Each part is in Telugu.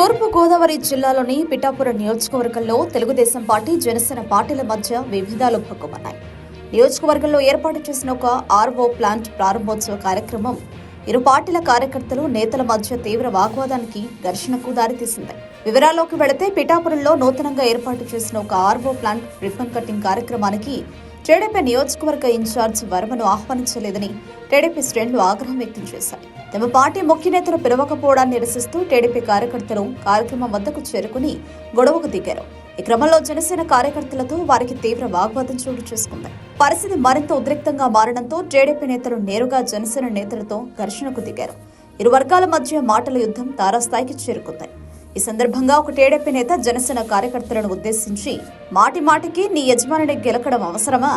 తూర్పుగోదావరి జిల్లాలోని పిఠాపురం నియోజకవర్గంలో తెలుగుదేశం పార్టీ జనసేన పార్టీల మధ్య విభేదాలు భగ్గుమన్నాయి. నియోజకవర్గంలో ఏర్పాటు చేసిన ఒక ఆర్ఓ ప్లాంట్ ప్రారంభోత్సవ కార్యక్రమం ఇరు పార్టీల కార్యకర్తలు నేతల మధ్య తీవ్ర వాగ్వాదానికి ఘర్షణకు దారితీసింది. వివరాల్లోకి వెళితే పిఠాపురంలో నూతనంగా ఏర్పాటు చేసిన ఒక ఆర్ఓ ప్లాంట్ రిబ్బన్ కటింగ్ కార్యక్రమానికి టీడీపీ నియోజకవర్గ ఇన్ఛార్జ్ వర్మను ఆహ్వానించలేదని టీడీపీ శ్రేణులు ఆగ్రహం వ్యక్తం చేశారు తమ పార్టీ ముఖ్య నేతలు పిలవకపోవడాన్ని నిరసిస్తూ టీడీపీ కార్యకర్తలు కార్యక్రమం వద్దకు చేరుకుని గొడవకు దిగారు. ఈ క్రమంలో జనసేన కార్యకర్తలతో వారికి తీవ్ర వాగ్వాదం చోటు చేసుకుంది. పరిస్థితి మరింత ఉద్రిక్తంగా మారడంతో టీడీపీ నేతలు నేరుగా జనసేన నేతలతో ఘర్షణకు దిగారు. ఇరు వర్గాల మధ్య మాటల యుద్ధం తారాస్థాయికి చేరుకుంది. ఈ సందర్భంగా ఒక టీడీపీ నేత జనసేన కార్యకర్తలను ఉద్దేశించి మాటి మాటికి నీ యజమానిని గెలకడం అవసరమా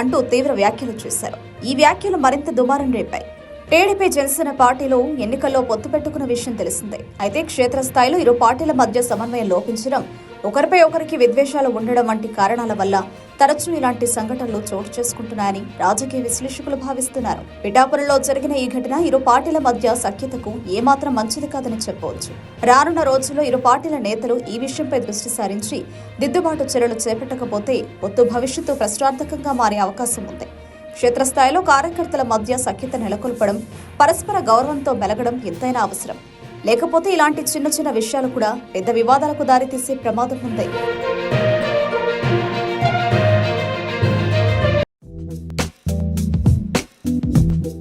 అంటూ తీవ్ర వ్యాఖ్యలు చేశారు. ఈ వ్యాఖ్యలు మరింత దుమారం రేపాయి. టీడీపీ జనసేన పార్టీలు ఎన్నికల్లో పొత్తు పెట్టుకున్న విషయం తెలిసిందే. అయితే క్షేత్రస్థాయిలో ఇరు పార్టీల మధ్య సమన్వయం లోపించడం ఒకరిపై ఒకరికి విద్వేషాలు ఉండడం వంటి కారణాల వల్ల తరచూ ఇలాంటి సంఘటనలు చోటు చేసుకుంటున్నాయని రాజకీయ విశ్లేషకులు భావిస్తున్నారు. పిఠాపురంలో జరిగిన ఈ ఘటన ఇరు పార్టీల మధ్య సఖ్యతకు ఏమాత్రం మంచిది కాదని చెప్పవచ్చు. రానున్న రోజుల్లో ఇరు పార్టీల నేతలు ఈ విషయంపై దృష్టి సారించి దిద్దుబాటు చర్యలు చేపట్టకపోతే పొత్తు భవిష్యత్తు ప్రశ్నార్థకంగా మారే అవకాశం ఉంది. క్షేత్రస్థాయిలో కార్యకర్తల మధ్య సఖ్యత నెలకొల్పడం పరస్పర గౌరవంతో మెలగడం ఎంతైనా అవసరం. లేకపోతే ఇలాంటి చిన్న చిన్న విషయాలు కూడా పెద్ద వివాదాలకు దారితీసే ప్రమాదం ఉంది.